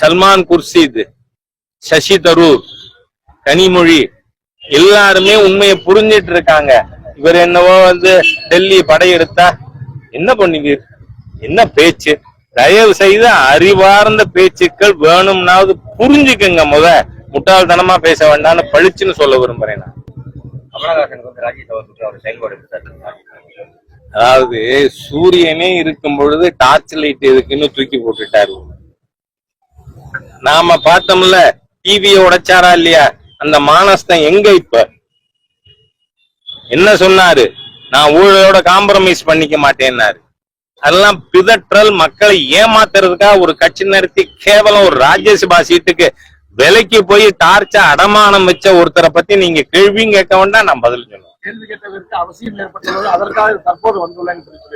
சல்மான் குர்ஷித் சசி தரூர் கனிமொழி எல்லாருமே உண்மையை புரிஞ்சிட்டு இருக்காங்க. இவர் என்னவோ வந்து டெல்லி படையெடுத்தா என்ன பண்ணுவீர்? என்ன பேச்சு? தயவு செய்து அறிவார்ந்த பேச்சுக்கள் வேணும்னாவது புரிஞ்சுக்குங்க முத. முட்டாள்தனமா பேச வேண்டாம்னு பளிச்சுன்னு சொல்ல விரும்புறேன் நான்? அதாவது சூரியனே இருக்கும் பொழுது டார்ச் லைட் எதுக்குன்னு தூக்கி போட்டுட்டாரு. நாம பார்த்தோம்ல டிவியை உடைச்சாரா இல்லையா? அந்த மானஸ்தன் எங்க இப்ப? என்ன சொன்னாரு? நான் ஊழலோட காம்ப்ரமைஸ் பண்ணிக்க மாட்டேன்னாரு. அதெல்லாம் பிதற்றல் மக்களை ஏமாத்துறதுக்காக ஒரு கட்சி நடத்தி கேவலம் ஒரு ராஜ்யசபா சீட்டுக்கு விலைக்கு போய் டார்ச்ச அடமானம் வச்ச ஒருத்தரை பத்தி நீங்க கேள்வியும் கேட்க வேண்டாம் நான் பதில் சொல்லுவேன். கேள்வி கேட்டதற்கு அவசியம் ஏற்பட்டது அதற்காக தற்போது வந்துள்ளேன்னு சொல்லி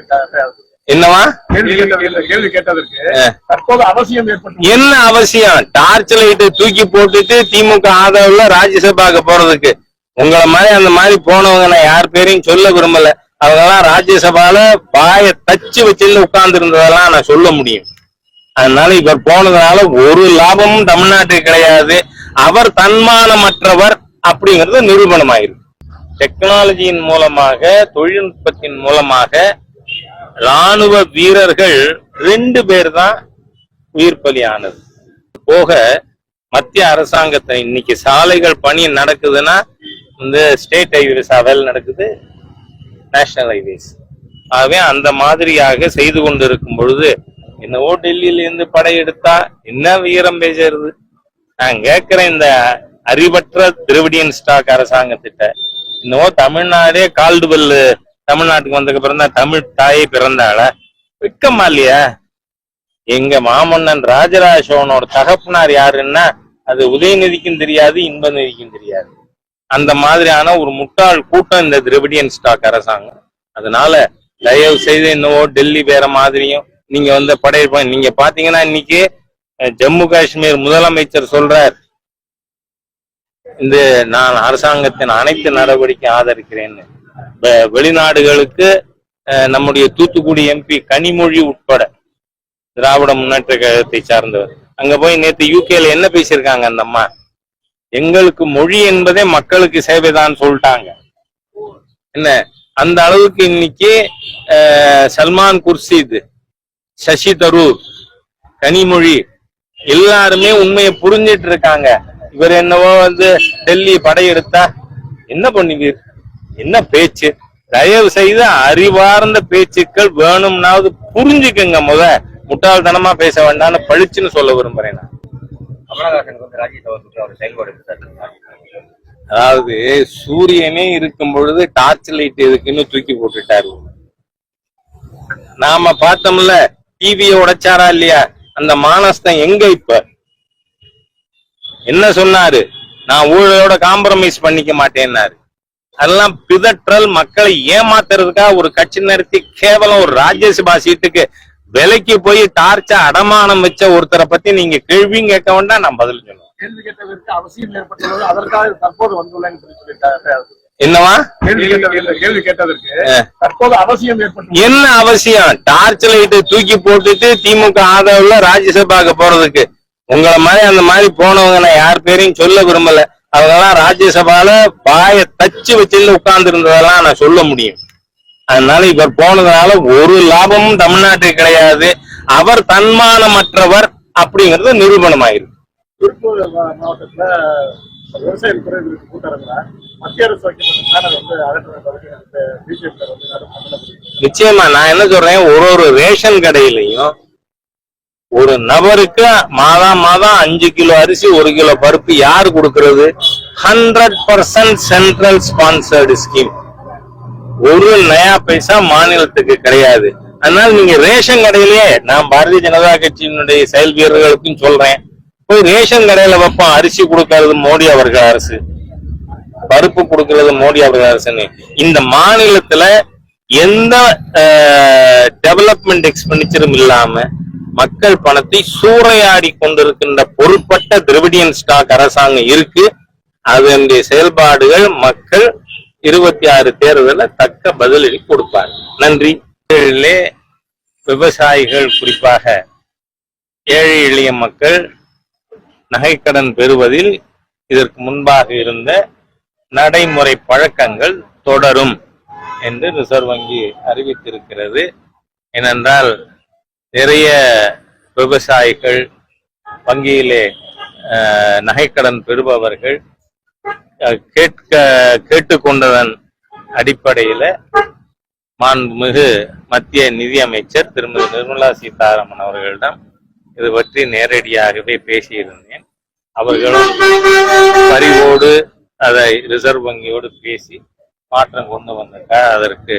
என்னவா? கேள்வி கேட்டதற்கு கேள்வி கேட்டதற்கு தற்போது அவசியம் ஏற்பட்டு என்ன அவசியம்? டார்ச் லைட் தூக்கி போட்டுட்டு திமுக ஆதரவுல ராஜ்யசபாக்கு போறதுக்கு. உங்களை மாதிரி அந்த மாதிரி போனவங்க நான் யார் பேரையும் சொல்ல விரும்பல. அவங்க எல்லாம் ராஜ்யசபால பாய தச்சு வச்சுன்னு உட்கார்ந்து இருந்ததெல்லாம் நான் சொல்ல முடியும். அதனால இவர் போனதுனால ஒரு லாபமும் தமிழ்நாட்டுக்கு கிடையாது. அவர் தன்மானமற்றவர் அப்படிங்கிறது நிரூபணமாயிருக்கு. டெக்னாலஜியின் மூலமாக தொழில்நுட்பத்தின் மூலமாக ராணுவ வீரர்கள் ரெண்டு பேர் தான் உயிர் பலியானது போக மத்திய அரசாங்கத்தை இன்னைக்கு சாலைகள் பணி நடக்குதுன்னா இந்த ஸ்டேட் ஹைவேஸ் வேலை நடக்குது நேஷனல் ஹைவேஸ். ஆகவே அந்த மாதிரியாக செய்து கொண்டிருக்கும் பொழுது என்னவோ டெல்லியில இருந்து படையெடுத்தா என்ன வீரம் பேசுறது? நான் கேட்கிற இந்த அறிவற்ற திரவிடியன் ஸ்டாக் அரசாங்கத்திட்ட இன்னவோ தமிழ்நாடே கால்டுவெல் தமிழ்நாட்டுக்கு வந்ததுக்கு அப்புறம் தான் தமிழ் தாயை பிறந்தாள. வெக்கமா இல்லையா? எங்க மாமன்னன் ராஜராஜ சோழனோட தகப்பனார் யாருன்னா அது உதயநிதிக்கும் தெரியாது இன்பநிதிக்கும் தெரியாது. அந்த மாதிரியான ஒரு முட்டாள் கூட்டம் இந்த திரவிடியன் ஸ்டாக் அரசாங்கம். அதனால தயவு செய்து என்னவோ டெல்லி வேற மாதிரியும் நீங்க வந்து படையெடுப்ப நீங்க பாத்தீங்கன்னா இன்னைக்கு ஜம்மு காஷ்மீர் முதலமைச்சர் சொல்றார். இந்த நான் அரசாங்கத்தின் அனைத்து நடவடிக்கை ஆதரிக்கிறேன்னு. வெளிநாடுகளுக்கு நம்முடைய தூத்துக்குடி எம்பி கனிமொழி உட்பட திராவிட முன்னேற்ற கழகத்தை சார்ந்தவர். அங்க போய் நேத்து யூகேல என்ன பேசியிருக்காங்க அந்த அம்மா? எங்களுக்கு மொழி என்பதே மக்களுக்கு சேவைதான் சொல்லிட்டாங்க. என்ன? அந்த அளவுக்கு இன்னைக்கு சல்மான் குர்ஷித் சசி தரூர் கனிமொழி எல்லாருமே உண்மையை புரிஞ்சிட்டு இருக்காங்க. இவர் என்னவோ வந்து டெல்லி படையெடுத்தா என்ன பண்ணுவீர்? என்ன பேச்சு? தயவு செய்து அறிவார்ந்த பேச்சுக்கள் வேணும்னாவது புரிஞ்சுக்குங்க முத. முட்டாள்தனமா பேச வேண்டாம்னு பளிச்சுன்னு சொல்ல விரும்புறேன் நான். கமலஹாசனுக்கு வந்து ராஜ்யசபா சுற்று அவர் செயல்பாடு எப்படி சார்? இருக்கு? அதாவது சூரியனே இருக்கும் பொழுது டார்ச் லைட் எதுக்குன்னு தூக்கி போட்டுட்டாரு. நாம பார்த்தோம்ல டிவியை உடைச்சாரா இல்லையா? அந்த மானஸ்தன் எங்க இப்ப? என்ன சொன்னாரு? நான் ஊழலோட காம்ப்ரமைஸ் பண்ணிக்க மாட்டேன்னாரு. அதெல்லாம் பிதற்றல் மக்களை ஏமாத்துறதுக்காக ஒரு கட்சி நடத்தி கேவலம் ஒரு ராஜ்யசபா சீட்டுக்கு விலைக்கு போய் டார்ச்சா அடமானம் வச்ச ஒருத்தரை பத்தி நீங்க கேள்வியும் கேட்க வேண்டாம் நான் பதில் சொல்லுவேன் கேள்வி கேட்டதற்கு அவசியம் ஏற்பட்டுள்ளது. அதற்காக தற்போது வந்துள்ளேன்னு சொல்லி என்னவா? கேள்வி கேட்டதற்கு தற்போது அவசியம் ஏற்பட்டு என்ன அவசியம்? டார்ச் லைட் தூக்கி போட்டுட்டு திமுக ஆதரவுல ராஜ்யசபாக்கு போறதுக்கு. உங்களை மாதிரி அந்த மாதிரி போனவங்க நான் யார் பேரையும் சொல்ல விரும்பல. அவங்க எல்லாம் ராஜ்யசபால பாய தச்சு வச்சுன்னு உட்கார்ந்து இருந்ததெல்லாம் நான் சொல்ல முடியும். அதனால இவர் போனதுனால ஒரு லாபமும் தமிழ்நாட்டுக்கு கிடையாது. அவர் தன்மானமற்றவர் அப்படிங்கிறது நிரூபணமாயிருக்கு. திருப்பூர் மா- மாவட்டத்துல விவசாய குறைகளுக்கு கூட்டறதுல மத்திய அரசு வைக்கப்பட்ட பேனர் வந்து அகற்றுவதற்கு பிஜேபி வந்து நடத்தப்படுகிறது நிச்சயமா நான் என்ன சொல்றேன்? ஒரு ஒரு ரேஷன் கடையிலையும் ஒரு நபருக்கு மாதம் மாதம் அஞ்சு கிலோ அரிசி ஒரு கிலோ பருப்பு யார் கொடுக்கறது? Hundred percent central sponsored scheme ஒரு நயா பைசா மாநிலத்துக்கு கிடையாது. அதனால நீங்க ரேஷன் கடையிலேயே நான் பாரதிய ஜனதா கட்சியினுடைய செயல் வீரர்களுக்கும் சொல்றேன் போய் ரேஷன் கடையில வைப்போம். அரிசி கொடுக்கறது மோடி அவர்கள் அரசு. பருப்பு கொடுக்கறது மோடி அவர்கள் அரசுன்னு. இந்த மாநிலத்துல எந்த டெவலப்மெண்ட் எக்ஸ்பெண்டிச்சரும் இல்லாம மக்கள் பணத்தை சூறையாடி கொண்டிருக்கின்ற பொறுப்பட்ட திரவிடியன் ஸ்டாக் அரசாங்கம் இருக்கு. அதனுடைய செயல்பாடுகள் மக்கள் இருபத்தி ஆறு தேர்தலில் தக்க பதிலடி கொடுப்பார் நன்றி. விவசாயிகள் குறிப்பாக ஏழை எளிய மக்கள் நகைக்கடன் பெறுவதில் இதற்கு முன்பாக இருந்த நடைமுறை பழக்கங்கள் தொடரும் என்று ரிசர்வ் வங்கி அறிவித்திருக்கிறது. ஏனென்றால் நிறைய விவசாயிகள் வங்கியிலே நகைக்கடன் பெறுபவர்கள் கேட்க கேட்டுக்கொண்டதன் அடிப்படையில மாண்புமிகு மத்திய நிதியமைச்சர் திருமதி நிர்மலா சீதாராமன் அவர்களிடம் இது பற்றி நேரடியாகவே பேசியிருந்தேன். அவர்களும் பரிவோடு அதை ரிசர்வ் வங்கியோடு பேசி மாற்றம் கொண்டு வந்திருக்கா அதற்கு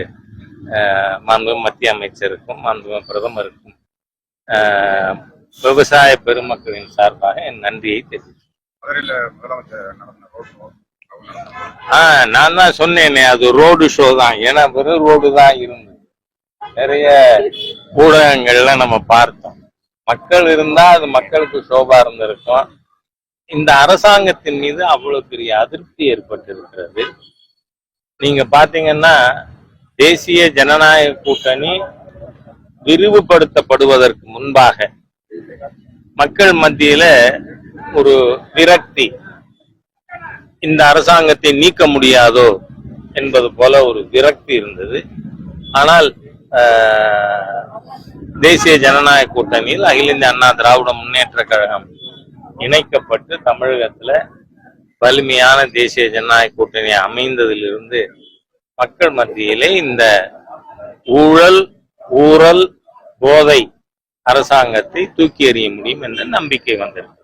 மாண்பு மத்திய அமைச்சருக்கும் மாண்பு பிரதமருக்கும் விவசாய பெருமக்களின் சார்பாக என் நன்றியை தெரிவித்தேன் ஆஹ் நான் தான் சொன்னேனே அது ரோடு ஷோ தான். ஏன்னா வெறும் ரோடு தான் இருந்தது. நிறைய ஊடகங்கள்ல நம்ம பார்த்தோம். மக்கள் இருந்தா அது மக்களுக்கு சோபா இருந்திருக்கும். இந்த அரசாங்கத்தின் மீது அவ்வளவு பெரிய அதிருப்தி ஏற்பட்டிருக்கிறது. நீங்க பாத்தீங்கன்னா தேசிய ஜனநாயக கூட்டணி விரிவுபடுத்தப்படுவதற்கு முன்பாக மக்கள் மத்தியில ஒரு விரக்தி இந்த அரசாங்கத்தை நீக்க முடியாதோ என்பது போல ஒரு விரக்தி இருந்தது. ஆனால் தேசிய ஜனநாயக கூட்டணியில் அகில இந்திய அண்ணா திராவிட முன்னேற்ற கழகம் இணைக்கப்பட்டு தமிழகத்துல வலிமையான தேசிய ஜனநாயக கூட்டணி அமைந்ததிலிருந்து மக்கள் மத்தியிலே இந்த ஊழல் ஊரல் போதை அரசாங்கத்தை தூக்கி எறிய முடியும் என்ற நம்பிக்கை வந்திருக்கு.